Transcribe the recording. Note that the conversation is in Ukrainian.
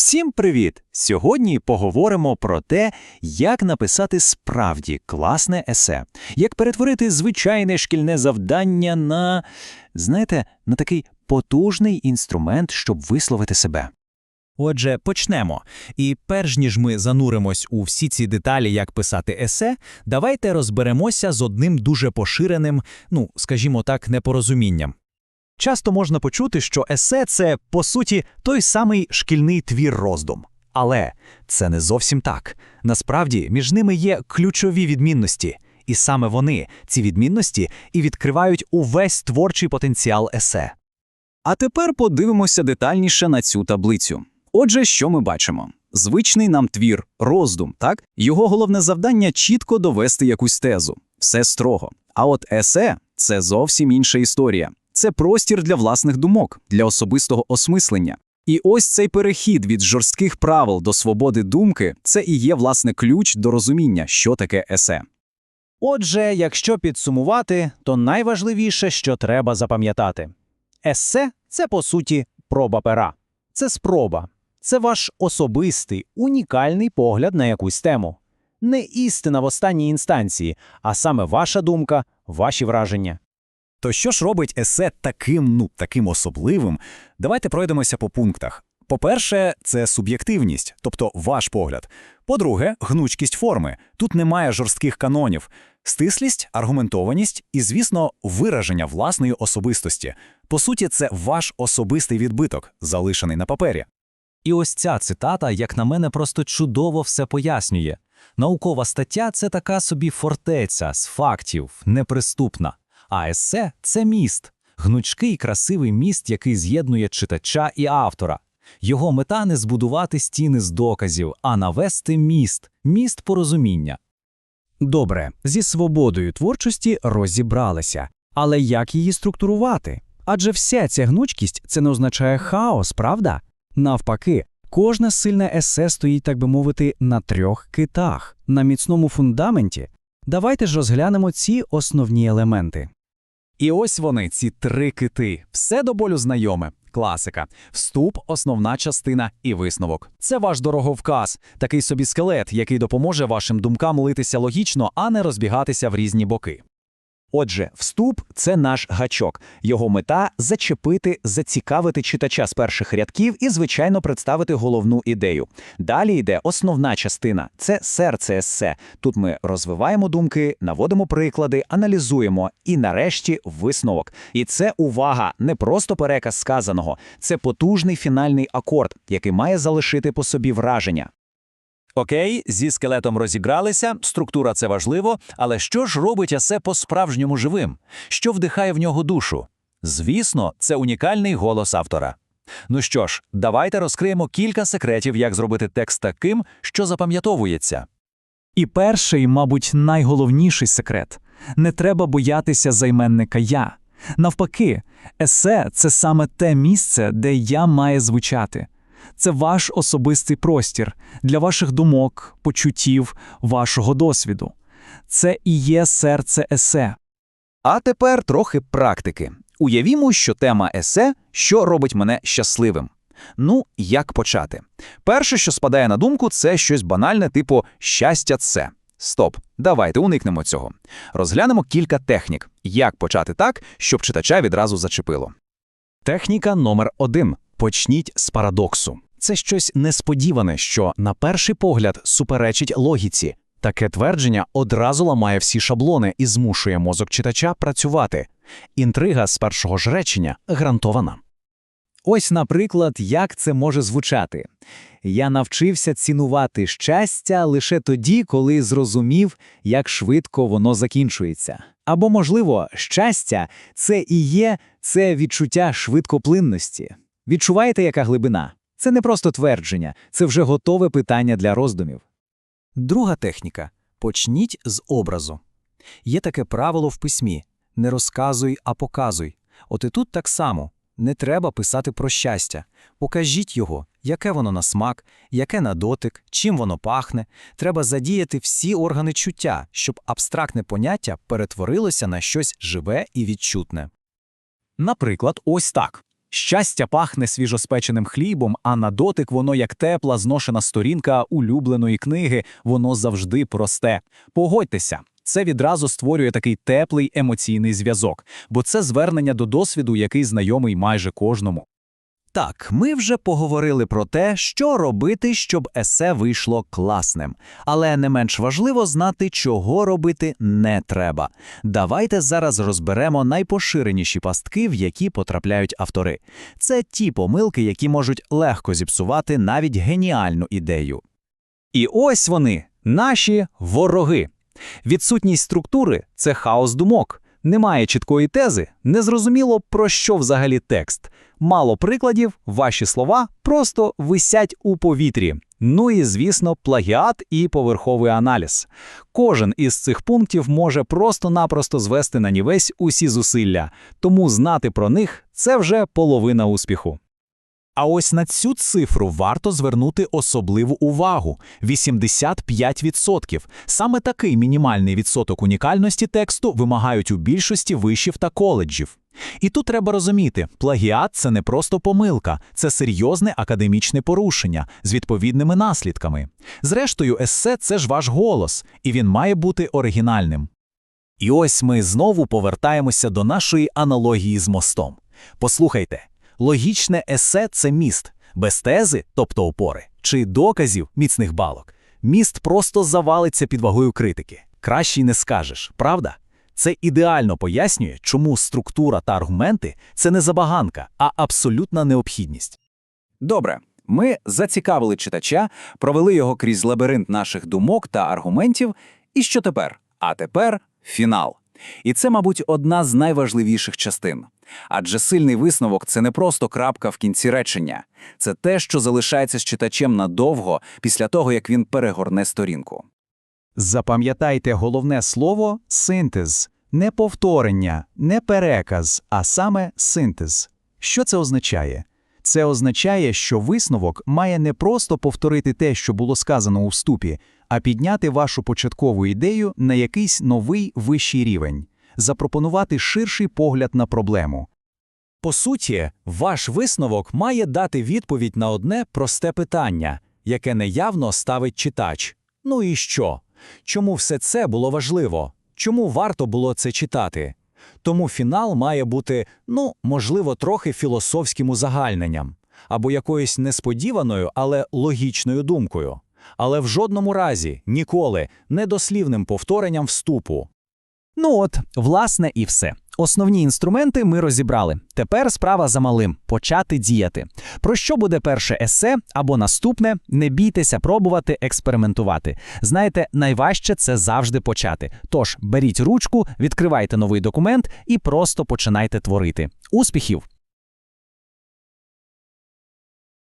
Всім привіт! Сьогодні поговоримо про те, як написати справді класне есе, як перетворити звичайне шкільне завдання на, знаєте, на такий потужний інструмент, щоб висловити себе. Отже, почнемо. І перш ніж ми зануримось у всі ці деталі, як писати есе, давайте розберемося з одним дуже поширеним, ну, скажімо так, непорозумінням. Часто можна почути, що есе це, по суті, той самий шкільний твір роздум. Але це не зовсім так. Насправді, між ними є ключові відмінності. І саме вони, ці відмінності, і відкривають увесь творчий потенціал есе. А тепер подивимося детальніше на цю таблицю. Отже, що ми бачимо? Звичний нам твір, роздум, так? Його головне завдання чітко довести якусь тезу. Все строго. А от есе це зовсім інша історія. Це простір для власних думок, для особистого осмислення. І ось цей перехід від жорстких правил до свободи думки це і є власне ключ до розуміння, що таке есе. Отже, якщо підсумувати, то найважливіше, що треба запам'ятати. Есе – це, по суті, проба пера. Це спроба. Це ваш особистий, унікальний погляд на якусь тему. Не істина в останній інстанції, а саме ваша думка, ваші враження. То що ж робить есе таким, ну, таким особливим? Давайте пройдемося по пунктах. По-перше, це суб'єктивність, тобто ваш погляд. По-друге, гнучкість форми. Тут немає жорстких канонів. Стислість, аргументованість і, звісно, вираження власної особистості. По суті, це ваш особистий відбиток, залишений на папері. І ось ця цитата, як на мене, просто чудово все пояснює. Наукова стаття – це така собі фортеця з фактів, неприступна. А есе – це міст, гнучкий красивий міст, який з'єднує читача і автора. Його мета не збудувати стіни з доказів, а навести міст, міст порозуміння. Добре, зі свободою творчості розібралися. Але як її структурувати? Адже вся ця гнучкість це не означає хаос, правда? Навпаки, кожне сильне есе стоїть, так би мовити, на трьох китах, на міцному фундаменті. Давайте ж розглянемо ці основні елементи. І ось вони, ці три кити. Все до болю знайоме. Класика. Вступ, основна частина і висновок. Це ваш дороговказ, такий собі скелет, який допоможе вашим думкам литися логічно, а не розбігатися в різні боки. Отже, вступ це наш гачок. Його мета зачепити, зацікавити читача з перших рядків і, звичайно, представити головну ідею. Далі йде основна частина це серце есе. Тут ми розвиваємо думки, наводимо приклади, аналізуємо і, нарешті, висновок. І це увага, не просто переказ сказаного, це потужний фінальний акорд, який має залишити по собі враження. Окей, зі скелетом розігралися, структура це важливо, але що ж робить есе по-справжньому живим? Що вдихає в нього душу? Звісно, це унікальний голос автора. Ну що ж, давайте розкриємо кілька секретів, як зробити текст таким, що запам'ятовується. І перший, мабуть, найголовніший секрет не треба боятися займенника я. Навпаки, есе це саме те місце, де я має звучати. Це ваш особистий простір для ваших думок, почуттів, вашого досвіду. Це і є серце есе. А тепер трохи практики. Уявімо, що тема есе що робить мене щасливим. Ну, як почати? Перше, що спадає на думку, це щось банальне, типу щастя це. Стоп, давайте уникнемо цього. Розглянемо кілька технік, як почати так, щоб читача відразу зачепило. Техніка номер один. Почніть з парадоксу. Це щось несподіване, що, на перший погляд, суперечить логіці. Таке твердження одразу ламає всі шаблони і змушує мозок читача працювати. Інтрига з першого ж речення гарантована. Ось, наприклад, як це може звучати. Я навчився цінувати щастя лише тоді, коли зрозумів, як швидко воно закінчується. Або, можливо, щастя це і є це відчуття швидкоплинності. Відчуваєте, яка глибина? Це не просто твердження, це вже готове питання для роздумів. Друга техніка почніть з образу. Є таке правило в письмі не розказуй, а показуй. От і тут так само не треба писати про щастя. Покажіть його, яке воно на смак, яке на дотик, чим воно пахне. Треба задіяти всі органи чуття, щоб абстрактне поняття перетворилося на щось живе і відчутне. Наприклад, ось так. Щастя пахне свіжоспеченим хлібом, а на дотик воно як тепла, зношена сторінка улюбленої книги, воно завжди просте. Погодьтеся, це відразу створює такий теплий емоційний зв'язок, бо це звернення до досвіду, який знайомий майже кожному. Так, ми вже поговорили про те, що робити, щоб есе вийшло класним. Але не менш важливо знати, чого робити не треба. Давайте зараз розберемо найпоширеніші пастки, в які потрапляють автори. Це ті помилки, які можуть легко зіпсувати навіть геніальну ідею. І ось вони, наші вороги. Відсутність структури це хаос думок. Немає чіткої тези, незрозуміло, про що взагалі текст. Мало прикладів, ваші слова просто висять у повітрі. Ну і, звісно, плагіат і поверховий аналіз. Кожен із цих пунктів може просто-напросто звести на нівець усі зусилля, тому знати про них це вже половина успіху. А ось на цю цифру варто звернути особливу увагу – 85%. Саме такий мінімальний відсоток унікальності тексту вимагають у більшості вишів та коледжів. І тут треба розуміти, плагіат – це не просто помилка, це серйозне академічне порушення з відповідними наслідками. Зрештою, есе – це ж ваш голос, і він має бути оригінальним. І ось ми знову повертаємося до нашої аналогії з мостом. Послухайте, логічне есе – це міст, без тези, тобто опори, чи доказів міцних балок. Міст просто завалиться під вагою критики. Краще й не скажеш, правда? Це ідеально пояснює, чому структура та аргументи – це не забаганка, а абсолютна необхідність. Добре, ми зацікавили читача, провели його крізь лабіринт наших думок та аргументів. І що тепер? А тепер фінал. І це, мабуть, одна з найважливіших частин. Адже сильний висновок це не просто крапка в кінці речення, це те, що залишається з читачем надовго після того, як він перегорне сторінку. Запам'ятайте головне слово – синтез. Не повторення, не переказ, а саме синтез. Що це означає? Це означає, що висновок має не просто повторити те, що було сказано у вступі, а підняти вашу початкову ідею на якийсь новий вищий рівень, запропонувати ширший погляд на проблему. По суті, ваш висновок має дати відповідь на одне просте питання, яке неявно ставить читач. Ну і що? Чому все це було важливо? Чому варто було це читати? Тому фінал має бути, ну, можливо, трохи філософським узагальненням, або якоюсь несподіваною, але логічною думкою. Але в жодному разі, ніколи, недослівним повторенням вступу. Ну от, власне, і все. Основні інструменти ми розібрали. Тепер справа за малим почати діяти. Про що буде перше есе або наступне? Не бійтеся пробувати експериментувати. Знаєте, найважче це завжди почати. Тож беріть ручку, відкривайте новий документ і просто починайте творити. Успіхів!